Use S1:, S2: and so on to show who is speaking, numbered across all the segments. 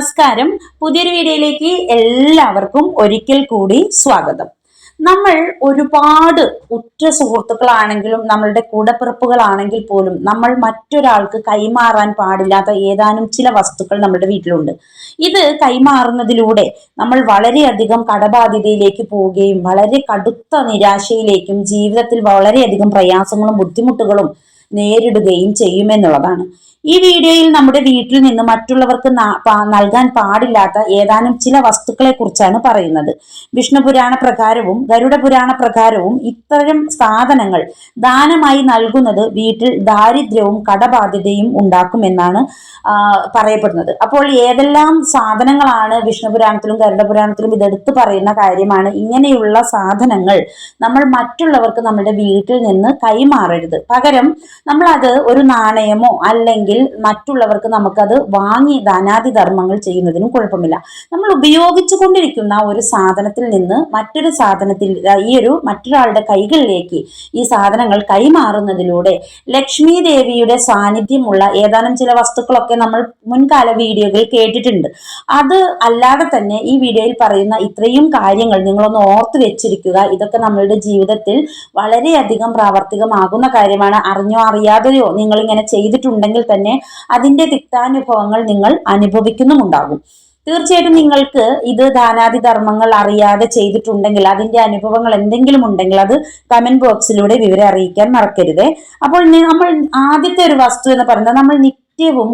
S1: നമസ്കാരം. പുതിയൊരു വീഡിയോയിലേക്ക് എല്ലാവർക്കും ഒരിക്കൽ കൂടി സ്വാഗതം. നമ്മൾ ഒരുപാട് ഉറ്റ സുഹൃത്തുക്കളാണെങ്കിലും നമ്മളുടെ കൂടപ്പിറപ്പുകളാണെങ്കിൽ പോലും നമ്മൾ മറ്റൊരാൾക്ക് കൈമാറാൻ പാടില്ലാത്ത ഏതാനും ചില വസ്തുക്കൾ നമ്മുടെ വീട്ടിലുണ്ട്. ഇത് കൈമാറുന്നതിലൂടെ നമ്മൾ വളരെയധികം കടബാധ്യതയിലേക്ക് പോവുകയും വളരെ കടുത്ത നിരാശയിലേക്കും ജീവിതത്തിൽ വളരെയധികം പ്രയാസങ്ങളും ബുദ്ധിമുട്ടുകളും നേരിടുകയും ചെയ്യുമെന്നുള്ളതാണ്. ഈ വീഡിയോയിൽ നമ്മുടെ വീട്ടിൽ നിന്ന് മറ്റുള്ളവർക്ക് നൽകാൻ പാടില്ലാത്ത ഏതാനും ചില വസ്തുക്കളെ കുറിച്ചാണ് പറയുന്നത്. വിഷ്ണു പുരാണ പ്രകാരവും ഗരുഡ പുരാണ പ്രകാരവും ഇത്തരം സാധനങ്ങൾ ദാനമായി നൽകുന്നത് വീട്ടിൽ ദാരിദ്ര്യവും കടബാധ്യതയും ഉണ്ടാക്കുമെന്നാണ് പറയപ്പെടുന്നത്. അപ്പോൾ ഏതെല്ലാം സാധനങ്ങളാണ് വിഷ്ണു പുരാണത്തിലും ഗരുഡ പുരാണത്തിലും ഇതെടുത്ത് പറയുന്ന കാര്യമാണ് ഇങ്ങനെയുള്ള സാധനങ്ങൾ നമ്മൾ മറ്റുള്ളവർക്ക് നമ്മുടെ വീട്ടിൽ നിന്ന് കൈമാറരുത്. പകരം നമ്മൾ അത് ഒരു നാണയമോ അല്ലെങ്കിൽ അല്ലെങ്കിൽ മറ്റുള്ളവർക്ക് നമുക്കത് വാങ്ങി ധനാദി ധർമ്മങ്ങൾ ചെയ്യുന്നതിനും കുഴപ്പമില്ല. നമ്മൾ ഉപയോഗിച്ചു കൊണ്ടിരിക്കുന്ന ഒരു സാധനത്തിൽ നിന്ന് മറ്റൊരു സാധനത്തിൽ ഈ ഒരു മറ്റൊരാളുടെ കൈകളിലേക്ക് ഈ സാധനങ്ങൾ കൈമാറുന്നതിലൂടെ ലക്ഷ്മി ദേവിയുടെ സാന്നിധ്യമുള്ള ഏതാനും ചില വസ്തുക്കളൊക്കെ നമ്മൾ മുൻകാല വീഡിയോകളിൽ കേട്ടിട്ടുണ്ട്. അത് അല്ലാതെ തന്നെ ഈ വീഡിയോയിൽ പറയുന്ന ഇത്രയും കാര്യങ്ങൾ നിങ്ങളൊന്ന് ഓർത്ത് വെച്ചിരിക്കുക. ഇതൊക്കെ നമ്മളുടെ ജീവിതത്തിൽ വളരെയധികം പ്രാവർത്തികമാകുന്ന കാര്യമാണ്. അറിഞ്ഞോ അറിയാതെയോ നിങ്ങൾ ഇങ്ങനെ ചെയ്തിട്ടുണ്ടെങ്കിൽ തന്നെ അതിന്റെ തിക്താനുഭവങ്ങൾ നിങ്ങൾ അനുഭവിക്കുന്നുമുണ്ടാകും. തീർച്ചയായിട്ടും നിങ്ങൾക്ക് ഇത് ദാനാദി ധർമ്മങ്ങൾ അറിയാതെ ചെയ്തിട്ടുണ്ടെങ്കിൽ അതിന്റെ അനുഭവങ്ങൾ എന്തെങ്കിലും ഉണ്ടെങ്കിൽ അത് കമന്റ് ബോക്സിലൂടെ വിവരം അറിയിക്കാൻ മറക്കരുത്. അപ്പോൾ നമ്മൾ ആദ്യത്തെ ഒരു വസ്തു എന്ന് പറയുന്നത് നമ്മൾ നിത്യവും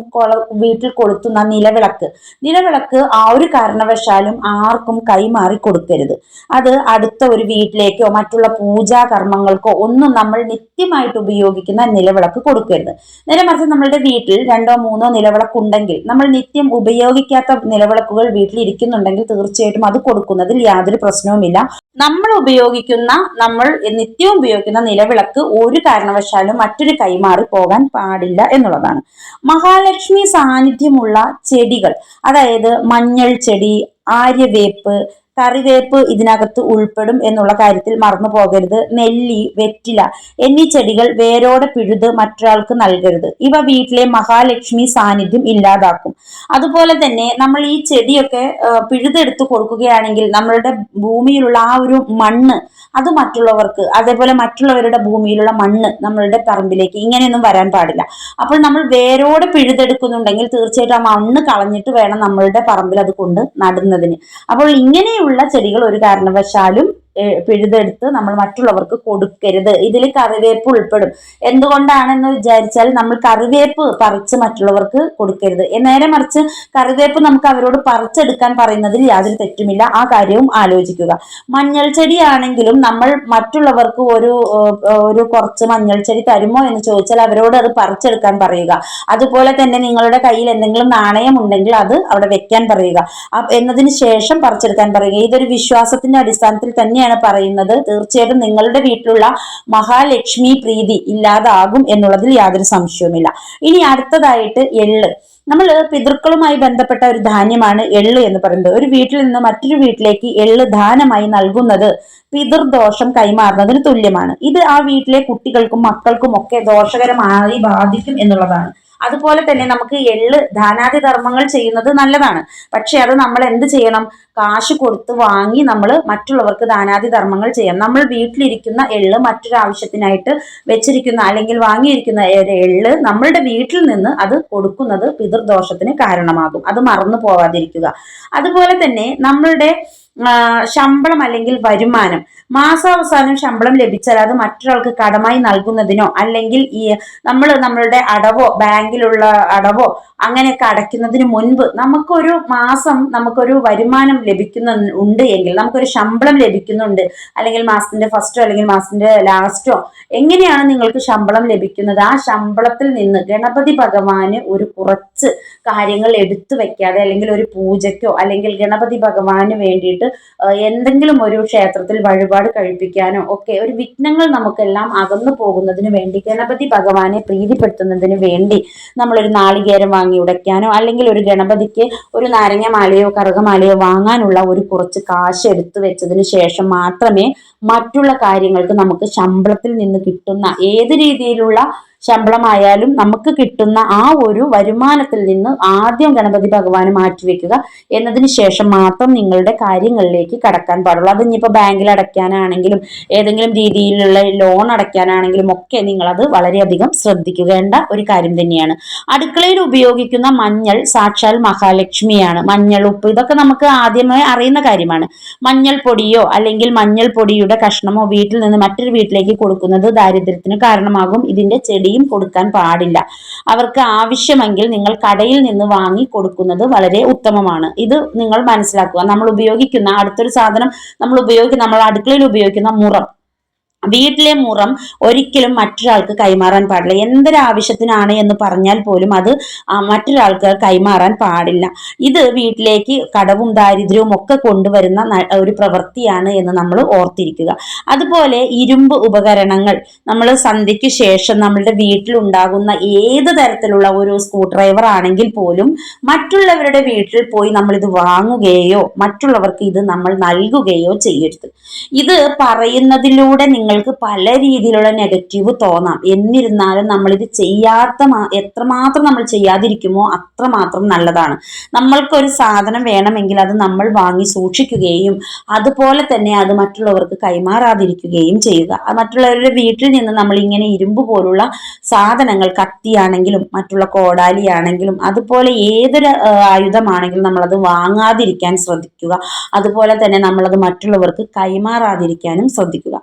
S1: വീട്ടിൽ കൊളുത്തുന്ന നിലവിളക്ക്. നിലവിളക്ക് ആ ഒരു കാരണവശാലും ആർക്കും കൈമാറി കൊടുക്കരുത്. അത് അടുത്ത ഒരു വീട്ടിലേക്കോ മറ്റുള്ള പൂജാ കർമ്മങ്ങൾക്കോ ഒന്നും നമ്മൾ നിത്യമായിട്ട് ഉപയോഗിക്കുന്ന നിലവിളക്ക് കൊടുക്കരുത്. നേരെ മറിച്ച് നമ്മളുടെ വീട്ടിൽ രണ്ടോ മൂന്നോ നിലവിളക്ക് ഉണ്ടെങ്കിൽ നമ്മൾ നിത്യം ഉപയോഗിക്കാത്ത നിലവിളക്കുകൾ വീട്ടിൽ ഇരിക്കുന്നുണ്ടെങ്കിൽ തീർച്ചയായിട്ടും അത് കൊടുക്കുന്നതിൽ യാതൊരു പ്രശ്നവുമില്ല. നമ്മൾ ഉപയോഗിക്കുന്ന നമ്മൾ നിത്യവും ഉപയോഗിക്കുന്ന നിലവിളക്ക് ഒരു കാരണവശാലും മറ്റൊരു കൈമാറി പോകാൻ പാടില്ല എന്നുള്ളതാണ്. മഹാലക്ഷ്മി സാന്നിധ്യമുള്ള ചെടികൾ അതായത് മഞ്ഞൾ ചെടി ആര്യവേപ്പ് കറിവേപ്പ് ഇതിനകത്ത് ഉൾപ്പെടും എന്നുള്ള കാര്യത്തിൽ മറന്നു പോകരുത്. നെല്ലി വെറ്റില എന്നീ ചെടികൾ വേരോടെ പിഴുത് മറ്റൊരാൾക്ക് നൽകരുത്. ഇവ വീട്ടിലെ മഹാലക്ഷ്മി സാന്നിധ്യം ഇല്ലാതാക്കും. അതുപോലെ തന്നെ നമ്മൾ ഈ ചെടിയൊക്കെ പിഴുതെടുത്ത് കൊടുക്കുകയാണെങ്കിൽ നമ്മളുടെ ഭൂമിയിലുള്ള ആ ഒരു മണ്ണ് അത് മറ്റുള്ളവർക്ക് അതേപോലെ മറ്റുള്ളവരുടെ ഭൂമിയിലുള്ള മണ്ണ് നമ്മളുടെ പറമ്പിലേക്ക് ഇങ്ങനെയൊന്നും വരാൻ പാടില്ല. അപ്പോൾ നമ്മൾ വേരോടെ പിഴുതെടുക്കുന്നുണ്ടെങ്കിൽ തീർച്ചയായിട്ടും ആ മണ്ണ് കളഞ്ഞിട്ട് വേണം നമ്മളുടെ പറമ്പിൽ അത് കൊണ്ട് നടുന്നതിന്. അപ്പോൾ ഇങ്ങനെയുള്ള ചെടികൾ ഒരു കാരണവശാലും പിഴുതെടുത്ത് നമ്മൾ മറ്റുള്ളവർക്ക് കൊടുക്കരുത്. ഇതിൽ കറിവേപ്പ് ഉൾപ്പെടും. എന്തുകൊണ്ടാണെന്ന് വിചാരിച്ചാൽ നമ്മൾ കറിവേപ്പ് പറിച്ച് മറ്റുള്ളവർക്ക് കൊടുക്കരുത്. നേരെ മറിച്ച് കറിവേപ്പ് നമുക്ക് അവരോട് പറിച്ചെടുക്കാൻ പറയുന്നതിൽ യാതൊരു തെറ്റുമില്ല. ആ കാര്യവും ആലോചിക്കുക. മഞ്ഞൾ ചെടിയാണെങ്കിലും നമ്മൾ മറ്റുള്ളവർക്ക് ഒരു ഒരു കുറച്ച് മഞ്ഞൾ ചെടി തരുമോ എന്ന് ചോദിച്ചാൽ അവരോട് അത് പറിച്ചെടുക്കാൻ പറയുക. അതുപോലെ തന്നെ നിങ്ങളുടെ കയ്യിൽ എന്തെങ്കിലും നാണയം ഉണ്ടെങ്കിൽ അത് അവിടെ വെക്കാൻ പറയുക. എന്നതിന് ശേഷം പറിച്ചെടുക്കാൻ പറയുക. ഇതൊരു വിശ്വാസത്തിന്റെ അടിസ്ഥാനത്തിൽ തന്നെയാണ്. തന്നെയാണ് പറയുന്നത്. തീർച്ചയായിട്ടും നിങ്ങളുടെ വീട്ടിലുള്ള മഹാലക്ഷ്മി പ്രീതി ഇല്ലാതാകും എന്നുള്ളതിൽ യാതൊരു സംശയവുമില്ല. ഇനി അടുത്തതായിട്ട് എള്ള്. നമ്മൾ പിതൃക്കളുമായി ബന്ധപ്പെട്ട ഒരു ധാന്യമാണ് എള്ള് എന്ന് പറയുന്നത്. ഒരു വീട്ടിൽ നിന്ന് മറ്റൊരു വീട്ടിലേക്ക് എള്ള് ദാനമായി നൽകുന്നത് പിതൃദോഷം കൈമാറുന്നതിന് തുല്യമാണ്. ഇത് ആ വീട്ടിലെ കുട്ടികൾക്കും മക്കൾക്കും ഒക്കെ ദോഷകരമായി ബാധിക്കും എന്നുള്ളതാണ്. അതുപോലെ തന്നെ നമുക്ക് എള്ള് ധാനാദി ധർമ്മങ്ങൾ ചെയ്യുന്നത് നല്ലതാണ്. പക്ഷെ അത് നമ്മൾ എന്ത് ചെയ്യണം? കാശ് കൊടുത്ത് വാങ്ങി നമ്മൾ മറ്റുള്ളവർക്ക് ദാനാദി ധർമ്മങ്ങൾ ചെയ്യാം. നമ്മൾ വീട്ടിലിരിക്കുന്ന എള്ള് മറ്റൊരാവശ്യത്തിനായിട്ട് വെച്ചിരിക്കുന്ന അല്ലെങ്കിൽ വാങ്ങിയിരിക്കുന്ന എള്ള് നമ്മളുടെ വീട്ടിൽ നിന്ന് അത് കൊടുക്കുന്നത് പിതൃദോഷത്തിന് കാരണമാകും. അത് മറന്നു പോവാതിരിക്കുക. അതുപോലെ തന്നെ നമ്മളുടെ ശമ്പളം അല്ലെങ്കിൽ വരുമാനം. മാസാവസാനം ശമ്പളം ലഭിച്ചാൽ അത് മറ്റൊരാൾക്ക് കടമായി നൽകുന്നതിനോ അല്ലെങ്കിൽ ഈ നമ്മൾ നമ്മളുടെ അടവോ ബാങ്കിലുള്ള അടവോ അങ്ങനെയൊക്കെ അടയ്ക്കുന്നതിന് മുൻപ് നമുക്കൊരു മാസം നമുക്കൊരു വരുമാനം ലഭിക്കുന്ന ഉണ്ട് എങ്കിൽ നമുക്കൊരു ശമ്പളം ലഭിക്കുന്നുണ്ട് അല്ലെങ്കിൽ മാസത്തിന്റെ ഫസ്റ്റോ അല്ലെങ്കിൽ മാസത്തിന്റെ ലാസ്റ്റോ എങ്ങനെയാണ് നിങ്ങൾക്ക് ശമ്പളം ലഭിക്കുന്നത്? ആ ശമ്പളത്തിൽ നിന്ന് ഗണപതി ഭഗവാന് ഒരു കുറച്ച് കാര്യങ്ങൾ എടുത്തു വെക്കാതെ അല്ലെങ്കിൽ ഒരു പൂജയ്ക്കോ അല്ലെങ്കിൽ ഗണപതി ഭഗവാന് വേണ്ടിയിട്ട് എന്തെങ്കിലും ഒരു ക്ഷേത്രത്തിൽ വഴിപാട് കഴിപ്പിക്കാനോ ഒക്കെ ഒരു വിഘ്നങ്ങൾ നമുക്കെല്ലാം അകന്നു പോകുന്നതിന് വേണ്ടി ഗണപതി ഭഗവാനെ പ്രീതിപ്പെടുത്തുന്നതിന് വേണ്ടി നമ്മളൊരു നാളികേരം ഉടയ്ക്കാനോ അല്ലെങ്കിൽ ഒരു ഗണപതിക്ക് ഒരു നാരങ്ങമാലയോ കറുകമാലയോ വാങ്ങാനുള്ള ഒരു കുറച്ച് കാശ് എടുത്തു വെച്ചതിന് ശേഷം മാത്രമേ മറ്റുള്ള കാര്യങ്ങൾക്ക് നമുക്ക് ശമ്പളത്തിൽ നിന്ന് കിട്ടുന്ന ഏത് രീതിയിലുള്ള ശമ്പളമായാലും നമുക്ക് കിട്ടുന്ന ആ ഒരു വരുമാനത്തിൽ നിന്ന് ആദ്യം ഗണപതി ഭഗവാന് മാറ്റിവെക്കുക എന്നതിന് ശേഷം മാത്രം നിങ്ങളുടെ കാര്യങ്ങളിലേക്ക് കടക്കാൻ പാടുള്ളൂ. അത് ഇനിയിപ്പോൾ ബാങ്കിൽ അടയ്ക്കാനാണെങ്കിലും ഏതെങ്കിലും രീതിയിലുള്ള ലോൺ അടയ്ക്കാനാണെങ്കിലും ഒക്കെ നിങ്ങളത് വളരെയധികം ശ്രദ്ധിക്കേണ്ട ഒരു കാര്യം തന്നെയാണ്. അടുക്കളയിൽ ഉപയോഗിക്കുന്ന മഞ്ഞൾ സാക്ഷാൽ മഹാലക്ഷ്മിയാണ്. മഞ്ഞൾ ഉപ്പ് ഇതൊക്കെ നമുക്ക് ആദ്യമായി അറിയുന്ന കാര്യമാണ്. മഞ്ഞൾ പൊടിയോ അല്ലെങ്കിൽ മഞ്ഞൾ പൊടിയുടെ കഷ്ണമോ വീട്ടിൽ നിന്ന് മറ്റൊരു വീട്ടിലേക്ക് കൊടുക്കുന്നത് ദാരിദ്ര്യത്തിന് കാരണമാകും. ഇതിന്റെ ചെടിയും കൊടുക്കാൻ പാടില്ല. അവർക്ക് ആവശ്യമെങ്കിൽ നിങ്ങൾ കടയിൽ നിന്ന് വാങ്ങി കൊടുക്കുന്നത് വളരെ ഉത്തമമാണ്. ഇത് നിങ്ങൾ മനസ്സിലാക്കുക. നമ്മൾ ഉപയോഗിക്കുന്ന അടുത്തൊരു സാധനം നമ്മൾ ഉപയോഗിക്കുന്ന നമ്മൾ അടുക്കളയിൽ ഉപയോഗിക്കുന്ന മുറം. വീട്ടിലെ മുറം ഒരിക്കലും മറ്റൊരാൾക്ക് കൈമാറാൻ പാടില്ല. എന്തൊരാവശ്യത്തിനാണ് എന്ന് പറഞ്ഞാൽ പോലും അത് മറ്റൊരാൾക്ക് കൈമാറാൻ പാടില്ല. ഇത് വീട്ടിലേക്ക് കടവും ദാരിദ്ര്യവും ഒക്കെ കൊണ്ടുവരുന്ന ഒരു പ്രവൃത്തിയാണ് എന്ന് നമ്മൾ ഓർത്തിരിക്കുക. അതുപോലെ ഇരുമ്പ് ഉപകരണങ്ങൾ നമ്മൾ സന്ധ്യയ്ക്ക് ശേഷം നമ്മളുടെ വീട്ടിലുണ്ടാകുന്ന ഏത് തരത്തിലുള്ള ഒരു സ്ക്രൂ ഡ്രൈവർ ആണെങ്കിൽ പോലും മറ്റുള്ളവരുടെ വീട്ടിൽ പോയി നമ്മൾ ഇത് വാങ്ങുകയോ മറ്റുള്ളവർക്ക് ഇത് നമ്മൾ നൽകുകയോ ചെയ്യരുത്. ഇത് പറയുന്നതിലൂടെ നിങ്ങൾ നിങ്ങൾക്ക് പല രീതിയിലുള്ള നെഗറ്റീവ് തോന്നാം. എന്നിരുന്നാലും നമ്മളിത് ചെയ്യാത്ത എത്രമാത്രം നമ്മൾ ചെയ്യാതിരിക്കുമോ അത്രമാത്രം നല്ലതാണ്. നമ്മൾക്കൊരു സാധനം വേണമെങ്കിൽ അത് നമ്മൾ വാങ്ങി സൂക്ഷിക്കുകയും അതുപോലെ തന്നെ അത് മറ്റുള്ളവർക്ക് കൈമാറാതിരിക്കുകയും ചെയ്യുക. മറ്റുള്ളവരുടെ വീട്ടിൽ നിന്ന് നമ്മൾ ഇങ്ങനെ ഇരുമ്പ് പോലുള്ള സാധനങ്ങൾ കത്തിയാണെങ്കിലും മറ്റുള്ള കോടാലിയാണെങ്കിലും അതുപോലെ ഏതൊരു ആയുധമാണെങ്കിലും നമ്മളത് വാങ്ങാതിരിക്കാൻ ശ്രദ്ധിക്കുക. അതുപോലെ തന്നെ നമ്മളത് മറ്റുള്ളവർക്ക് കൈമാറാതിരിക്കാനും ശ്രദ്ധിക്കുക.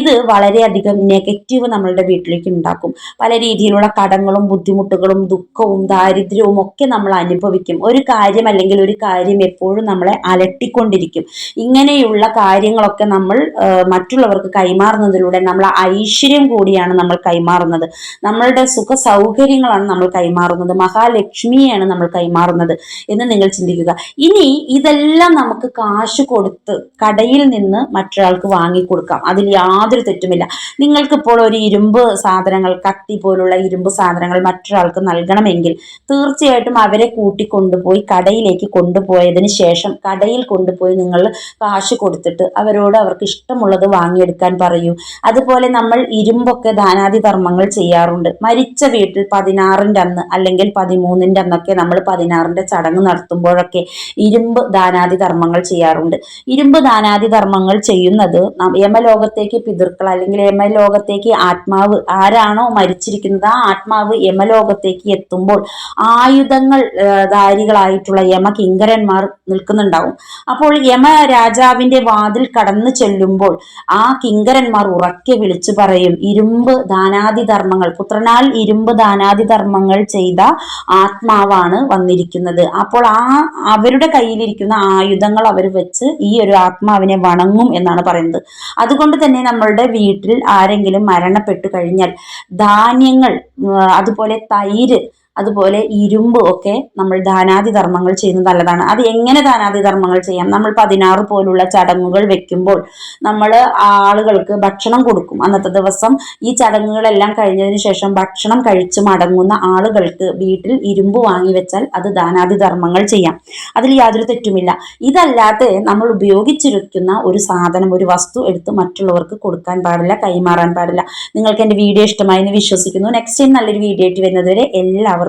S1: ഇത് വളരെയധികം നെഗറ്റീവ് നമ്മളുടെ വീട്ടിലേക്ക് ഉണ്ടാക്കും. പല രീതിയിലുള്ള കടങ്ങളും ബുദ്ധിമുട്ടുകളും ദുഃഖവും ദാരിദ്ര്യവും ഒക്കെ നമ്മൾ അനുഭവിക്കും. ഒരു കാര്യം അല്ലെങ്കിൽ ഒരു കാര്യം എപ്പോഴും നമ്മളെ അലട്ടിക്കൊണ്ടിരിക്കും. ഇങ്ങനെയുള്ള കാര്യങ്ങളൊക്കെ നമ്മൾ മറ്റുള്ളവർക്ക് കൈമാറുന്നതിലൂടെ നമ്മൾ ഐശ്വര്യം കൂടിയാണ് നമ്മൾ കൈമാറുന്നത്. നമ്മളുടെ സുഖ സൗകര്യങ്ങളാണ് നമ്മൾ കൈമാറുന്നത്. മഹാലക്ഷ്മിയെയാണ് നമ്മൾ കൈമാറുന്നത് എന്ന് നിങ്ങൾ ചിന്തിക്കുക. ഇനി ഇതെല്ലാം നമുക്ക് കാശ് കൊടുത്ത് കടയിൽ നിന്ന് മറ്റൊരാൾക്ക് വാങ്ങിക്കൊടുക്കാം. അതിൽ യാതൊരു തെറ്റുമില്ല. നിങ്ങൾക്കിപ്പോൾ ഒരു ഇരുമ്പ് സാധനങ്ങൾ കത്തി പോലുള്ള ഇരുമ്പ് സാധനങ്ങൾ മറ്റൊരാൾക്ക് നൽകണമെങ്കിൽ തീർച്ചയായിട്ടും അവരെ കൂട്ടി കൊണ്ടുപോയി കടയിലേക്ക് കൊണ്ടുപോയതിന് ശേഷം കടയിൽ കൊണ്ടുപോയി നിങ്ങൾ കാശ് കൊടുത്തിട്ട് അവരോട് അവർക്ക് ഇഷ്ടമുള്ളത് വാങ്ങിയെടുക്കാൻ പറയൂ. അതുപോലെ നമ്മൾ ഇരുമ്പൊക്കെ ദാനാദി ധർമ്മങ്ങൾ ചെയ്യാറുണ്ട്. മരിച്ച വീട്ടിൽ പതിനാറിന്റെ അന്ന് അല്ലെങ്കിൽ പതിമൂന്നിന്റെ അന്നൊക്കെ നമ്മൾ പതിനാറിന്റെ ചടങ്ങ് നടത്തുമ്പോഴൊക്കെ ഇരുമ്പ് ദാനാദി ധർമ്മങ്ങൾ ചെയ്യാറുണ്ട്. ഇരുമ്പ് ദാനാദി ധർമ്മങ്ങൾ ചെയ്യുന്നത് യമലോകത്തേക്ക് പിതൃക്കൾ അല്ലെങ്കിൽ യമലോകത്തേക്ക് ആത്മാവ് ആരാണോ മരിച്ചിരിക്കുന്നത് ആ ആത്മാവ് യമലോകത്തേക്ക് എത്തുമ്പോൾ ആയുധങ്ങൾ ധാരികളായിട്ടുള്ള യമ കിങ്കരന്മാർ നിൽക്കുന്നുണ്ടാവും. അപ്പോൾ യമ രാജാവിന്റെ വാതിൽ കടന്നു ചെല്ലുമ്പോൾ ആ കിങ്കരന്മാർ ഉറക്കെ വിളിച്ചു പറയും ഇരുമ്പ് ദാനാദി ധർമ്മങ്ങൾ പുത്രനാൽ ഇരുമ്പ് ദാനാദി ധർമ്മങ്ങൾ ചെയ്ത ആത്മാവാണ് വന്നിരിക്കുന്നത്. അപ്പോൾ ആ അവരുടെ കയ്യിലിരിക്കുന്ന ആയുധങ്ങൾ അവർ വെച്ച് ഈ ഒരു ആത്മാവിനെ വണങ്ങും എന്നാണ് പറയുന്നത്. അതുകൊണ്ട് തന്നെ നമ്മളുടെ വീട്ടിൽ ആരെങ്കിലും മരണപ്പെട്ടു കഴിഞ്ഞാൽ ധാന്യങ്ങൾ അതുപോലെ തൈര് അതുപോലെ ഇരുമ്പ് ഒക്കെ നമ്മൾ ദാനാദി ധർമ്മങ്ങൾ ചെയ്യുന്നത് നല്ലതാണ്. അത് എങ്ങനെ ദാനാദി ധർമ്മങ്ങൾ ചെയ്യാം? നമ്മൾ പതിനാറ് പോലുള്ള ചടങ്ങുകൾ വെക്കുമ്പോൾ നമ്മൾ ആളുകൾക്ക് ഭക്ഷണം കൊടുക്കും. അന്നത്തെ ദിവസം ഈ ചടങ്ങുകളെല്ലാം കഴിഞ്ഞതിന് ശേഷം ഭക്ഷണം കഴിച്ച് മടങ്ങുന്ന ആളുകൾക്ക് വീട്ടിൽ ഇരുമ്പ് വാങ്ങി വെച്ചാൽ അത് ദാനാദി ധർമ്മങ്ങൾ ചെയ്യാം. അതിൽ യാതൊരു തെറ്റുമില്ല. ഇതല്ലാതെ നമ്മൾ ഉപയോഗിച്ചിരിക്കുന്ന ഒരു സാധനം ഒരു വസ്തു എടുത്ത് മറ്റുള്ളവർക്ക് കൊടുക്കാൻ പാടില്ല കൈമാറാൻ പാടില്ല. നിങ്ങൾക്ക് എന്റെ വീഡിയോ ഇഷ്ടമായി എന്ന് വിശ്വസിക്കുന്നു. നെക്സ്റ്റ് ടൈം നല്ലൊരു വീഡിയോ ആയിട്ട് വരുന്നതുവരെ എല്ലാവർക്കും